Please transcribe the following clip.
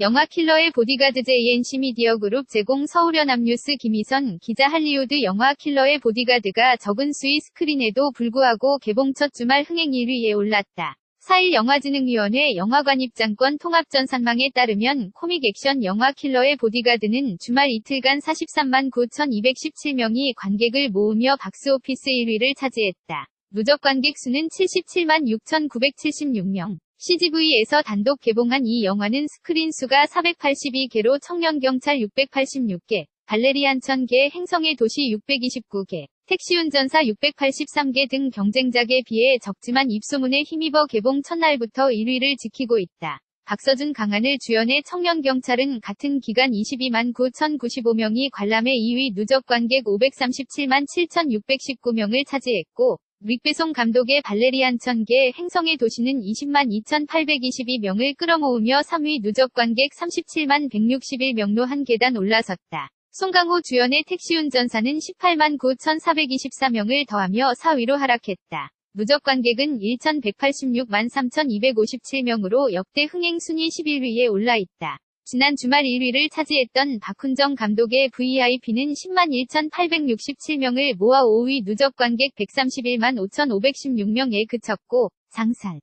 영화 킬러의 보디가드 JNC 미디어 그룹 제공 서울연합뉴스 김희선 기자 할리우드 영화 킬러의 보디가드가 적은 수위 스크린에도 불구하고 개봉 첫 주말 흥행 1위에 올랐다. 4일 영화진흥위원회 영화관 입장권 통합전산망에 따르면 코믹 액션 영화 킬러의 보디가드는 주말 이틀간 43만 9,217명이 관객을 모으며 박스오피스 1위를 차지했다. 누적 관객 수는 77만 6,976명. CGV에서 단독 개봉한 이 영화는 스크린 수가 482개로 청년경찰 686개, 발레리안 1000개, 행성의 도시 629개, 택시운전사 683개 등 경쟁작에 비해 적지만 입소문에 힘입어 개봉 첫날부터 1위를 지키고 있다. 박서준 강한을 주연해 청년경찰은 같은 기간 22만 9,095명이 관람해 2위 누적 관객 537만 7,619명을 차지했고, 릭배송 감독의 발레리안 1000개 행성의 도시는 20만 2,822명을 끌어모으며 3위 누적 관객 37만 161명로 한 계단 올라섰다. 송강호 주연의 택시운전사는 18만 9,424명을 더하며 4위로 하락했다. 누적 관객은 1,186만 3,257명으로 역대 흥행 순위 11위에 올라 있다. 지난 주말 1위를 차지했던 박훈정 감독의 VIP는 10만 1,867명을 모아 5위 누적 관객 131만 5,516명에 그쳤고, 장살,